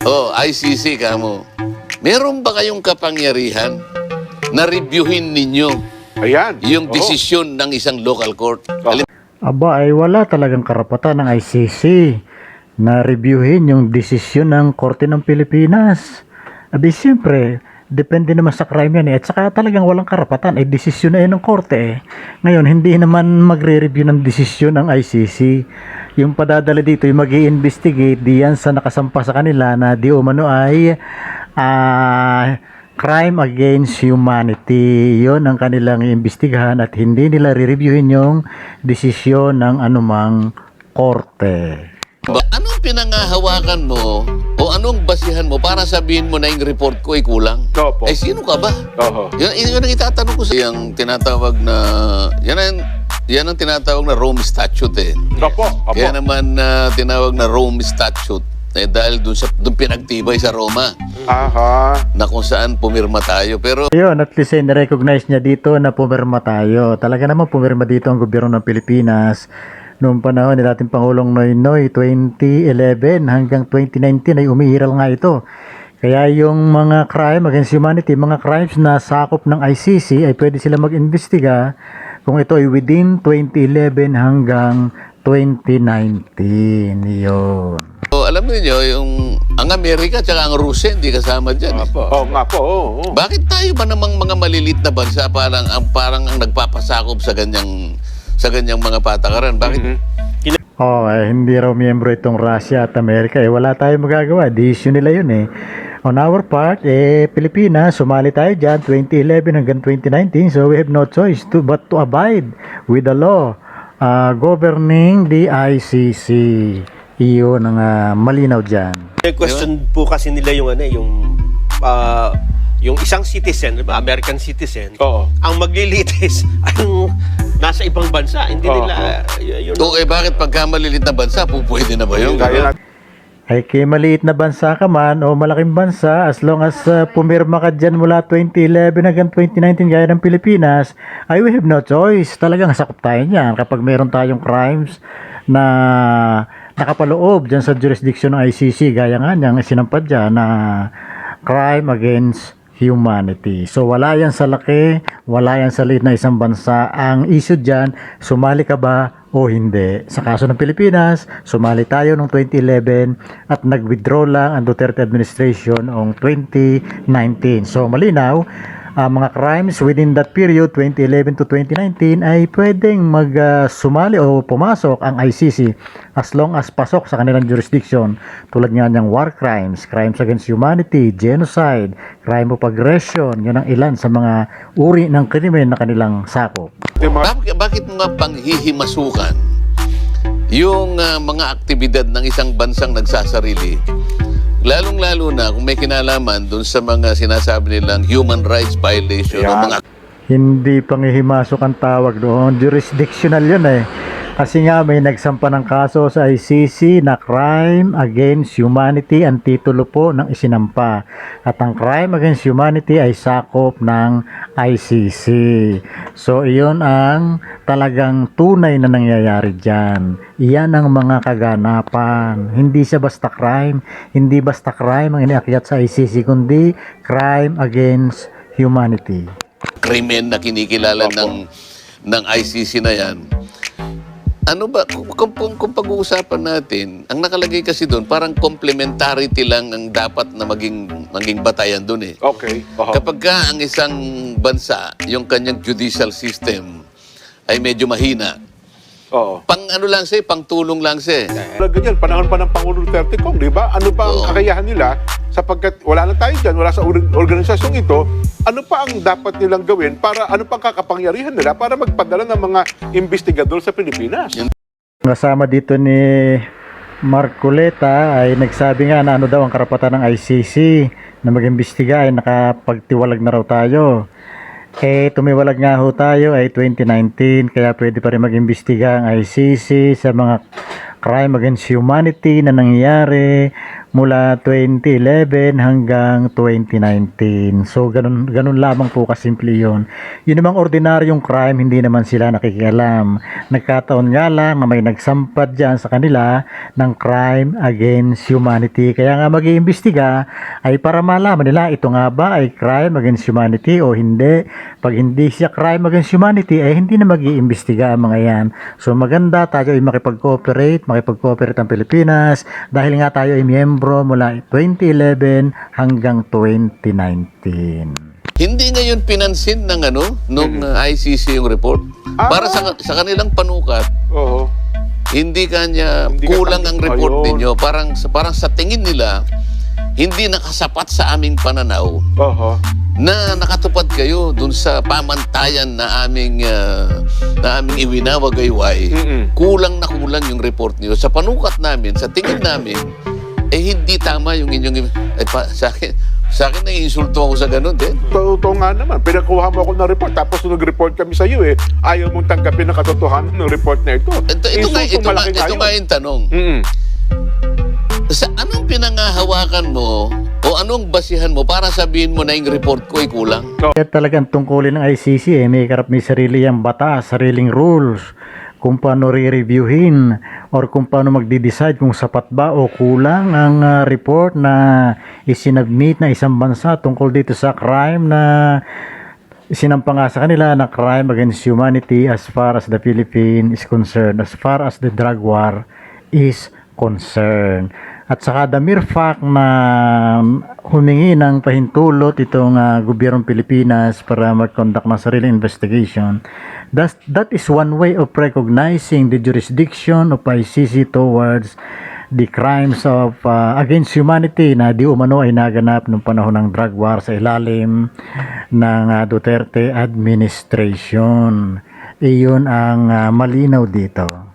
Oh, ICC ka mo. Meron ba kayong kapangyarihan na reviewin ninyo Ayan. yung Oo. desisyon ng isang local court? Oo. Alim- Aba ay wala talagang karapatan ng ICC na reviewin yung desisyon ng Korte ng Pilipinas. Abi siyempre, depende naman sa crime yan eh. At saka talagang walang karapatan. Eh, desisyon na yun ng Korte eh. Ngayon, hindi naman magre-review ng desisyon ng ICC. Yung padadala dito, yung mag investigate diyan sa nakasampa sa kanila na di umano ay ah, crime against humanity. Yon ang kanilang iimbestigahan at hindi nila re-reviewin yung desisyon ng anumang korte. Anong pinangahawakan mo o anong basihan mo para sabihin mo na yung report ko ay kulang? Opo. Eh, sino ka ba? Oo. Yan, yun ang itatanong ko sa yung tinatawag na, yan ang, yan ang tinatawag na Rome Statute eh. Opo. Opo. Kaya naman na tinawag na Rome Statute eh, dahil dun, sa, dun pinagtibay sa Roma Aha. na kung saan pumirma tayo. Pero Yun, at least ay recognize niya dito na pumirma tayo. Talaga naman pumirma dito ang gobyerno ng Pilipinas. Noong panahon ni dating Pangulong Noynoy 2011 hanggang 2019 ay umiiral nga ito. Kaya yung mga crime against humanity, mga crimes na sakop ng ICC ay pwede sila mag-imbestiga kung ito ay within 2011 hanggang 2019. Yun. oh, alam niyo yung ang Amerika at ang Rusya hindi kasama diyan. Eh. Oo Oh, nga po. Oo. oo. Bakit tayo ba namang mga malilit na bansa parang ang parang ang nagpapasakop sa ganyang sa ganyang mga patakaran? Bakit Mhm. Oh, eh, hindi raw miyembro itong Russia at Amerika. Eh, wala tayong magagawa. Decision nila yun eh. On our part, eh, Pilipinas, sumali tayo dyan 2011 hanggang 2019. So, we have no choice to, but to abide with the law uh, governing the ICC. Iyon ang ah, malinaw dyan. May question po kasi nila yung ano, eh, yung ah, yung isang citizen, di ba, American citizen, Oo. ang maglilitis ang nasa ibang bansa. Hindi Oo. nila y- yun. o eh bakit pagka malilit na bansa, po pwede na ba yun? Natin. Ay kay maliit na bansa ka man o malaking bansa, as long as uh, pumirma ka dyan mula 2011 hanggang 2019 gaya ng Pilipinas, ay we have no choice. Talagang sakop tayo niyan kapag meron tayong crimes na nakapaloob dyan sa jurisdiction ng ICC, gaya nga niyang sinampad dyan na crime against humanity. So wala yan sa laki, wala yan sa liit na isang bansa. Ang issue dyan, sumali ka ba o hindi. Sa kaso ng Pilipinas, sumali tayo noong 2011 at nag-withdraw lang ang Duterte administration noong 2019. So malinaw, ang mga crimes within that period 2011 to 2019 ay pwedeng mag ah, sumali o pumasok ang ICC as long as pasok sa kanilang jurisdiction tulad nga ng war crimes, crimes against humanity, genocide, crime of aggression, yun ang ilan sa mga uri ng krimen na kanilang sakop. Mga- Bakit, bakit mo nga panghihimasukan yung ah, mga aktibidad ng isang bansang nagsasarili lalong-lalo na kung may kinalaman dun sa mga sinasabi nilang human rights violation o Yan. mga Hindi pangihimasok ang tawag doon. Jurisdictional yun eh. Kasi nga may nagsampa ng kaso sa ICC na crime against humanity ang titulo po ng isinampa. At ang crime against humanity ay sakop ng ICC. So iyon ang talagang tunay na nangyayari dyan. Iyan ang mga kaganapan. Hindi siya basta crime. Hindi basta crime ang iniakyat sa ICC kundi crime against humanity. krimen na kinikilala ng ng ICC na yan. Ano ba, kung, kung, kung, pag-uusapan natin, ang nakalagay kasi doon, parang complementarity lang ang dapat na maging, maging batayan doon eh. Okay. Oo. Kapag ka ang isang bansa, yung kanyang judicial system ay medyo mahina, Oo. pang ano lang siya, pang tulong lang siya. Wala ganyan, panahon pa ng Pangulo Duterte Kong, di ba? Ano pa ang Oo. kakayahan nila sapagkat wala na tayo dyan, wala sa or- organisasyong ito, ano pa ang dapat nilang gawin para, ano pa ang kakapangyarihan nila para magpadala ng mga investigador sa Pilipinas? Kasama dito ni Marcoleta ay nagsabi nga na ano daw ang karapatan ng ICC na mag-imbestiga ay nakapagtiwalag na raw tayo. Eh, tumiwalag nga ho tayo ay 2019 kaya pwede pa rin mag-imbestiga ang ICC sa mga crime against humanity na nangyayari mula 2011 hanggang 2019. So ganun ganun lamang po kasimple 'yon. Yun namang ordinaryong crime hindi naman sila nakikialam. Nagkataon nga lang na may nagsampad diyan sa kanila ng crime against humanity. Kaya nga mag-iimbestiga ay para malaman nila ito nga ba ay crime against humanity o hindi. Pag hindi siya crime against humanity ay hindi na mag-iimbestiga ang mga yan. So maganda tayo ay makipag-cooperate, makipag-cooperate ang Pilipinas dahil nga tayo ay miyembro mula 2011 hanggang 2019. Hindi ngayon pinansin ng ano, nung uh, ICC yung report. Ah. Para sa, sa kanilang panukat, Oo. hindi kanya Hindi kulang ka- ang report Ayun. ninyo. Parang, parang sa tingin nila, hindi nakasapat sa aming pananaw Oo. na nakatupad kayo dun sa pamantayan na aming uh, na aming iwinawagayway. Mm-mm. Kulang na kulang yung report niyo. Sa panukat namin, sa tingin namin, eh hindi tama yung inyong eh, pa, sa akin sa akin naiinsulto ako sa ganun din. Totoo nga naman. Pinakuha mo ako ng report tapos nag-report kami sa iyo eh, ayaw mong tanggapin ang katotohanan ng report na ito. Ito, ito, nga, ito, nga, ito nga yung tanong. Mm-mm. Sa anong pinangahawakan mo o anong basihan mo para sabihin mo na yung report ko ay kulang? Kaya talagang tungkulin ng ICC eh, may karap may sarili ang batas, sariling rules kung paano re-reviewin or kung paano magde-decide kung sapat ba o kulang ang ah, report na isinabmit na isang bansa tungkol dito sa crime na isinampa nga sa kanila na crime against humanity as far as the Philippines is concerned, as far as the drug war is concerned. At saka the mere fact na humingi ng pahintulot itong ah, gobyernong Pilipinas para mag-conduct ng sariling investigation, that, that is one way of recognizing the jurisdiction of ICC towards the crimes of uh, against humanity na di umano ay naganap noong panahon ng drug war sa ilalim ng uh, Duterte administration. Iyon ang uh, malinaw dito.